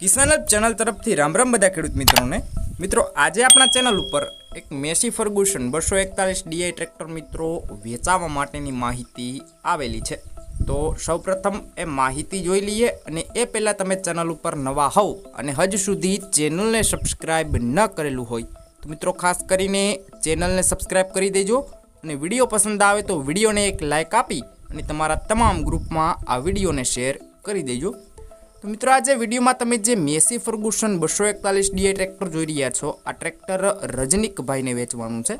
કિસાન channel તરફથી રામ રામ બધા ખેડૂત મિત્રોને. મિત્રો, આજે આપણા ચેનલ ઉપર એક મેસી ફર્ગુસન બસો એકતાલીસ ડીઆઈ ટ્રેક્ટર મિત્રો વેચાવા માટેની માહિતી આવેલી છે. તો સૌપ્રથમ એ માહિતી જોઈ લઈએ અને એ પહેલાં તમે ચેનલ ઉપર નવા હોવ અને હજ સુધી ચેનલને સબસ્ક્રાઇબ ન કરેલું હોય, તો મિત્રો ખાસ કરીને ચેનલને સબસ્ક્રાઇબ કરી દેજો અને વીડિયો પસંદ આવે તો વિડીયોને એક લાઇક આપી અને તમારા તમામ ગ્રુપમાં આ વિડીયોને શેર કરી દેજો. તો મિત્રો આજે વિડીયોમાં તમે જે મેસી ફર્ગુસન બસો એકતાલીસ ડીએ ટ્રેક્ટર જોઈ રહ્યા છો, આ ટ્રેક્ટર રજનીકભાઈને વેચવાનું છે.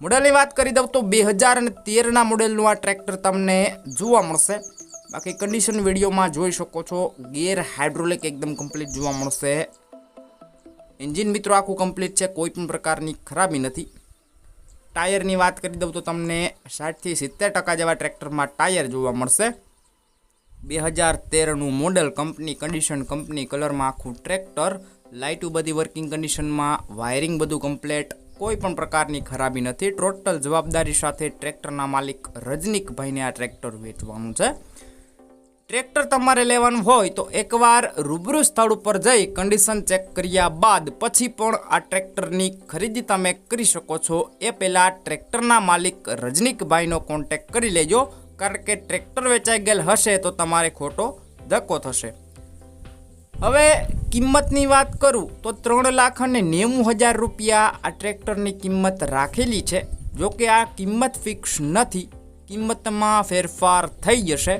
મોડલની વાત કરી દઉં તો બે હજાર અને તેરના મોડેલનું આ ટ્રેક્ટર તમને જોવા મળશે. બાકી કન્ડિશન વિડીયોમાં જોઈ શકો છો, ગેર હાઇડ્રોલિક એકદમ કમ્પ્લીટ જોવા મળશે. એન્જિન મિત્રો આખું કમ્પ્લીટ છે, કોઈ પણ પ્રકારની ખરાબી નથી. ટાયરની વાત કરી દઉં તો તમને સાઠથી સિત્તેર ટકા જેવા ટ્રેક્ટરમાં ટાયર જોવા મળશે. બે હજાર તેરનું મોડેલ કંપની કન્ડિશન કંપની કલરમાં આખું ટ્રેક્ટર લાઇટું બધી વર્કિંગ કન્ડિશનમાં વાયરિંગ બધું કમ્પ્લેટ કોઈ પણ પ્રકારની ખરાબી નથી. ટોટલ જવાબદારી સાથે ટ્રેક્ટરના માલિક રજનીકભાઈને આ ટ્રેક્ટર વેચવાનું છે. ટ્રેક્ટર તમારે લેવાનું હોય તો એકવાર રૂબરૂ સ્થળ ઉપર જઈ કન્ડિશન ચેક કર્યા બાદ પછી પણ આ ટ્રેક્ટરની ખરીદી તમે કરી શકો છો. એ પહેલાં ટ્રેક્ટરના માલિક રજનીકભાઈનો કોન્ટેક્ટ કરી લેજો. કારણ કે ટ્રેક્ટર વેચાઈ ગયેલ હશે તો તમારે ખોટો ધક્કો થશે. હવે કિંમતની વાત કરું તો ત્રણ લાખ અને નેવું હજાર રૂપિયા આ ટ્રેક્ટરની કિંમત રાખેલી છે. જો કે આ કિંમત ફિક્સ નથી, કિંમતમાં ફેરફાર થઈ જશે.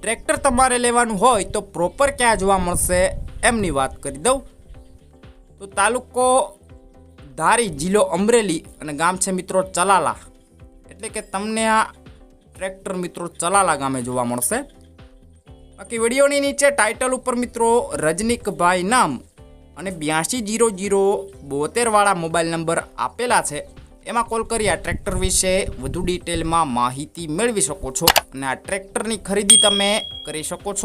ટ્રેક્ટર તમારે લેવાનું હોય તો પ્રોપર ક્યાં જોવા મળશે એમની વાત કરી દઉં. તો તાલુકો ધારી જિલ્લો અમરેલી અને ગામ છે મિત્રો ચલાલા. એટલે કે તમને આ ટ્રેક્ટર મિત્રો ચલાલા ગામે જોવા મળશે. બાકી વિડીયોની નીચે ટાઇટલ ઉપર મિત્રો રજનીકભાઈ નામ અને બ્યાસી જીરો જીરો બોતેરવાળા મોબાઈલ નંબર આપેલા છે. એમાં કોલ કરી આ ટ્રેક્ટર વિશે વધુ ડિટેલમાં માહિતી મેળવી શકો છો અને આ ટ્રેક્ટરની ખરીદી તમે કરી શકો છો.